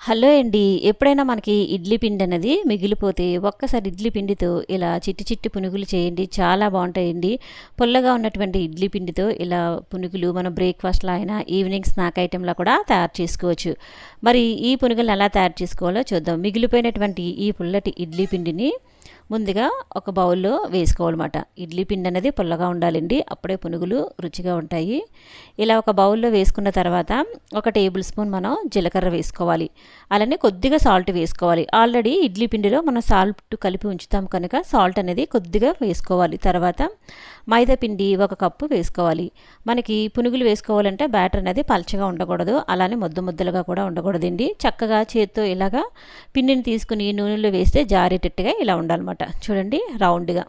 Hello అండి ఎప్పుడైనా మనకి ఇడ్లీ పిండి అనేది మిగిలిపోతే ఒక్కసారి ఇడ్లీ పిండితో ఇలా చిట్టి చిట్టి పునుగులు చేయండి చాలా బాగుంటాయండి. పుల్లగా ఉన్నటువంటి ఇడ్లీ పిండితో ఇలా పునుగులు మనం బ్రేక్ఫాస్ట్లో అయినా ఈవినింగ్ స్నాక్ ఐటెంలా కూడా తయారు చేసుకోవచ్చు. మరి ఈ పునుగులను ఎలా తయారు చేసుకోవాలో చూద్దాం. మిగిలిపోయినటువంటి ఈ పుల్లటి ఇడ్లీ పిండిని ముందుగా ఒక బౌల్లో వేసుకోవాలన్నమాట. ఇడ్లీ పిండి అనేది పుల్లగా ఉండాలండి. అప్పుడే పునుగులు రుచిగా ఉంటాయి. ఇలా ఒక బౌల్లో వేసుకున్న తర్వాత ఒక టేబుల్ స్పూన్ మనం జీలకర్ర వేసుకోవాలి. అలానే కొద్దిగా సాల్ట్ వేసుకోవాలి. ఆల్రెడీ ఇడ్లీ పిండిలో మనం సాల్ట్ కలిపి ఉంచుతాం కనుక సాల్ట్ అనేది కొద్దిగా వేసుకోవాలి. తర్వాత మైదా పిండి ఒక కప్పు వేసుకోవాలి. మనకి పునుగులు వేసుకోవాలంటే బ్యాటర్ అనేది పల్చగా ఉండకూడదు. అలానే ముద్ద ముద్దలుగా కూడా ఉండకూడదండి. చక్కగా చేత్తో ఇలాగా పిండిని తీసుకుని నూనెలో వేస్తే జారేటట్టుగా ఇలా ఉండాలన్నమాట. చూడండి రౌండ్గా.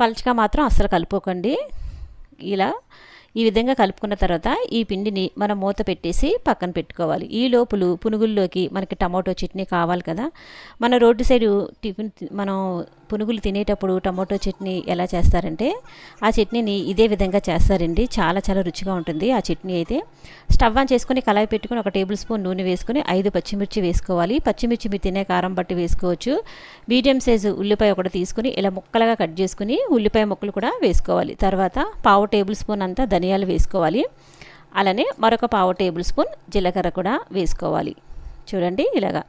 పలచగా మాత్రం అస్సలు కలుపుకోకండి. ఇలా ఈ విధంగా కలుపుకున్న తర్వాత ఈ పిండిని మనం మూత పెట్టేసి పక్కన పెట్టుకోవాలి. ఈ లోపులు పునుగుల్లోకి మనకి టమాటో చట్నీ కావాలి కదా. మన రోడ్డు సైడు టిఫిన్ మనం పునుగులు తినేటప్పుడు టమాటో చట్నీ ఎలా చేస్తారంటే ఆ చట్నీని ఇదే విధంగా చేస్తారండి. చాలా చాలా రుచిగా ఉంటుంది ఆ చట్నీ అయితే. స్టవ్ ఆన్ చేసుకుని కళాయి పెట్టుకొని ఒక టేబుల్ స్పూన్ నూనె వేసుకొని ఐదు పచ్చిమిర్చి వేసుకోవాలి. పచ్చిమిర్చి మీరు తినే కారం బట్టి వేసుకోవచ్చు. మీడియం సైజు ఉల్లిపాయ ఒకటి తీసుకుని ఇలా ముక్కలుగా కట్ చేసుకుని ఉల్లిపాయ ముక్కలు కూడా వేసుకోవాలి. తర్వాత పావు టేబుల్ స్పూన్ అంతా ధనియాలు వేసుకోవాలి. అలానే మరొక పావు టేబుల్ స్పూన్ జీలకర్ర కూడా వేసుకోవాలి. చూడండి ఇలాగా.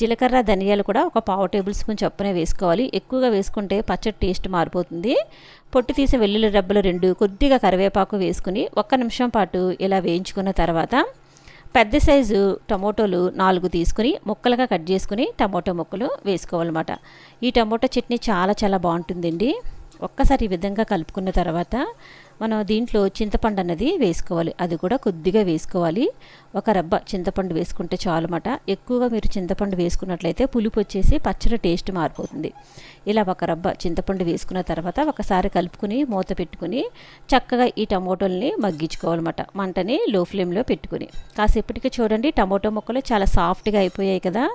జీలకర్ర ధనియాలు కూడా ఒక పావు టేబుల్ స్పూన్ చొప్పున వేసుకోవాలి. ఎక్కువగా వేసుకుంటే పచ్చడి టేస్ట్ మారిపోతుంది. పొట్టి తీసిన వెల్లుల్లి రబ్బలు రెండు కొద్దిగా కరివేపాకు వేసుకుని ఒక్క నిమిషం పాటు ఇలా వేయించుకున్న తర్వాత పెద్ద సైజు టమోటోలు నాలుగు తీసుకుని ముక్కలుగా కట్ చేసుకుని టమోటో ముక్కలు వేసుకోవాలన్నమాట. ఈ టమోటో చట్నీ చాలా చాలా బాగుంటుందండి. ఒక్కసారి ఈ విధంగా కలుపుకున్న తర్వాత మనం దీంట్లో చింతపండు అన్నది వేసుకోవాలి. అది కూడా కొద్దిగా వేసుకోవాలి. ఒక రబ్బ చింతపండు వేసుకుంటే చాలన్నమాట ఎక్కువగా మీరు చింతపండు వేసుకున్నట్లయితే పులుపు వచ్చేసి పచ్చడి టేస్ట్ మారిపోతుంది. ఇలా ఒక రబ్బ చింతపండు వేసుకున్న తర్వాత ఒకసారి కలుపుకుని మూత పెట్టుకుని చక్కగా ఈ టమోటోల్ని మగ్గించుకోవాలన్నమాట. మంటని లో ఫ్లేమ్లో పెట్టుకుని. కాసేపటికి చూడండి టమోటో ముక్కలు చాలా సాఫ్ట్గా అయిపోయాయి కదా.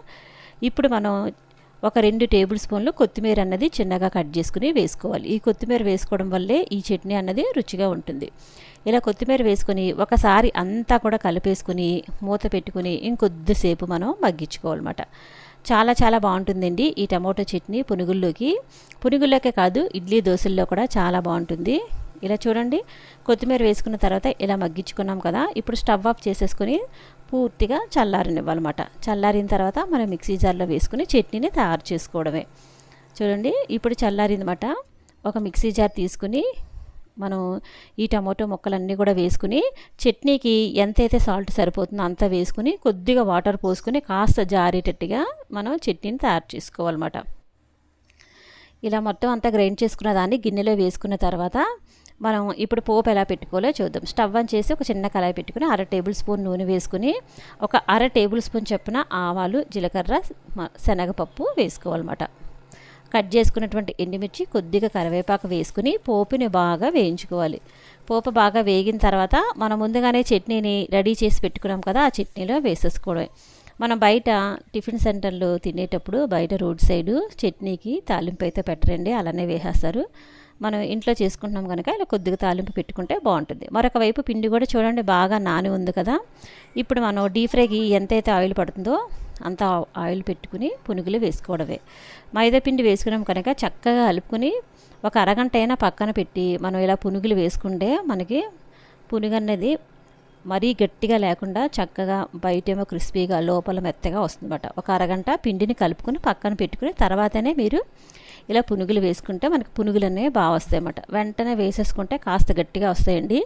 ఇప్పుడు మనం ఒక రెండు టేబుల్ స్పూన్లు కొత్తిమీర అన్నది చిన్నగా కట్ చేసుకుని వేసుకోవాలి. ఈ కొత్తిమీర వేసుకోవడం వల్లే ఈ చట్నీ అన్నది రుచిగా ఉంటుంది. ఇలా కొత్తిమీర వేసుకొని ఒకసారి అంతా కూడా కలిపేసుకుని మూత పెట్టుకుని ఇంకొద్దిసేపు మనం మగ్గించుకోవాలన్నమాట. చాలా చాలా బాగుంటుందండి ఈ టమోటో చట్నీ పునుగుల్లోకి. పునుగుల్లోకే కాదు ఇడ్లీ దోశల్లో కూడా చాలా బాగుంటుంది. ఇలా చూడండి. కొత్తిమీర వేసుకున్న తర్వాత ఇలా మగ్గించుకున్నాం కదా. ఇప్పుడు స్టవ్ ఆఫ్ చేసేసుకుని పూర్తిగా చల్లారనివ్వాలన్నమాట. చల్లారిన తర్వాత మనం మిక్సీ జార్లో వేసుకుని చట్నీని తయారు చేసుకోవడమే. చూడండి ఇప్పుడు చల్లారిందన్నమాట. ఒక మిక్సీ జార్ తీసుకుని మనం ఈ టమాటో ముక్కలన్నీ కూడా వేసుకుని చట్నీకి ఎంతైతే సాల్ట్ సరిపోతుందో అంత వేసుకుని కొద్దిగా వాటర్ పోసుకుని కాస్త జారేటట్టుగా మనం చట్నీని తయారు చేసుకోవాలన్నమాట. ఇలా మొత్తం అంతా గ్రైండ్ చేసుకున్న దాన్ని గిన్నెలో వేసుకున్న తర్వాత మనం ఇప్పుడు పోపు ఎలా పెట్టుకోవాలో చూద్దాం. స్టవ్ ఆన్ చేసి ఒక చిన్న కళాయి పెట్టుకుని అర టేబుల్ స్పూన్ నూనె వేసుకుని ఒక అర టేబుల్ స్పూన్ చొప్పున ఆవాలు జీలకర్ర శనగపప్పు వేసుకోవాలన్నమాట. కట్ చేసుకున్నటువంటి ఎండుమిర్చి కొద్దిగా కరివేపాకు వేసుకుని పోపుని బాగా వేయించుకోవాలి. పోపు బాగా వేగిన తర్వాత మనం ముందుగానే చట్నీని రెడీ చేసి పెట్టుకున్నాం కదా ఆ చట్నీలో వేసేసుకోవడమే. మనం బయట టిఫిన్ సెంటర్లో తినేటప్పుడు బయట రోడ్ సైడు చట్నీకి తాలింపు అయితే పెట్టరండి అలానే వేసేస్తారు. మనం ఇంట్లో చేసుకుంటున్నాం కనుక ఇలా కొద్దిగా తాలింపు పెట్టుకుంటే బాగుంటుంది. మరొక వైపు పిండి కూడా చూడండి బాగా నాని ఉంది కదా. ఇప్పుడు మనం డీప్ ఫ్రైకి ఎంతైతే ఆయిల్ పడుతుందో అంత ఆయిల్ పెట్టుకుని పునుగులు వేసుకోవడమే. మైదా పిండి వేసుకున్నాం కనుక చక్కగా కలుపుకొని ఒక అరగంట అయినా పక్కన పెట్టి మనం ఇలా పునుగులు వేసుకుంటే మనకి పునుగు అనేది మరీ గట్టిగా లేకుండా చక్కగా బయటేమో క్రిస్పీగా లోపల మెత్తగా వస్తుందన్నమాట. ఒక అరగంట పిండిని కలుపుకొని పక్కన పెట్టుకుని తర్వాతనే మీరు ఇలా పునుగులు వేసుకుంటే మనకి పునుగులు అనేవి బాగా వస్తాయన్నమాట. వెంటనే వేసేసుకుంటే కాస్త గట్టిగా వస్తాయండి.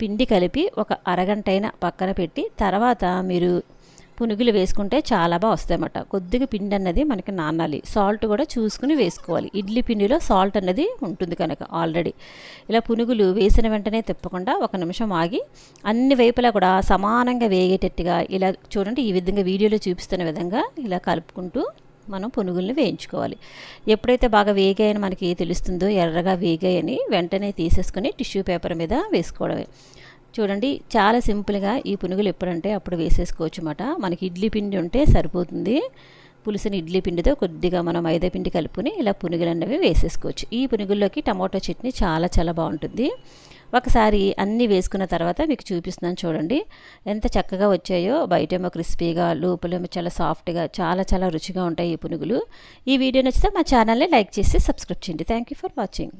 పిండి కలిపి ఒక అరగంట అయినా పక్కన పెట్టి తర్వాత మీరు పునుగులు వేసుకుంటే చాలా బాగా వస్తాయన్నమాట. కొద్దిగా పిండి అన్నది మనకి నానాలి. సాల్ట్ కూడా చూసుకుని వేసుకోవాలి. ఇడ్లీ పిండిలో సాల్ట్ అన్నది ఉంటుంది కనుక ఆల్రెడీ. ఇలా పునుగులు వేసిన వెంటనే తిప్పకుండా ఒక నిమిషం ఆగి అన్ని వైపులా కూడా సమానంగా వేగేటట్టుగా ఇలా చూడండి ఈ విధంగా వీడియోలో చూపిస్తున్న విధంగా ఇలా కలుపుకుంటూ మనం పునుగుల్ని వేయించుకోవాలి. ఎప్పుడైతే బాగా వేగాయని మనకి తెలుస్తుందో ఎర్రగా వేగాయని వెంటనే తీసేసుకొని టిష్యూ పేపర్ మీద వేసుకోవడమే. చూడండి చాలా సింపుల్గా ఈ పునుగులు ఎప్పుడంటే అప్పుడు వేసేసుకోవచ్చు అన్నమాట మనకి ఇడ్లీ పిండి ఉంటే సరిపోతుంది. పులుసుని ఇడ్లీ పిండితో కొద్దిగా మనం మైదా పిండి కలుపుకొని ఇలా పునుగులు అనేవి వేసేసుకోవచ్చు. ఈ పునుగుల్లోకి టమాటో చట్నీ చాలా చాలా బాగుంటుంది. ఒకసారి అన్నీ వేసుకున్న తర్వాత మీకు చూపిస్తున్నాను చూడండి. ఎంత చక్కగా వచ్చాయో. బయటేమో క్రిస్పీగా లోపలేమో చాలా సాఫ్ట్గా చాలా చాలా రుచిగా ఉంటాయి ఈ పునుగులు. ఈ వీడియో నచ్చితే మా ఛానల్ని లైక్ చేసి సబ్స్క్రైబ్ చేయండి. Thank you for watching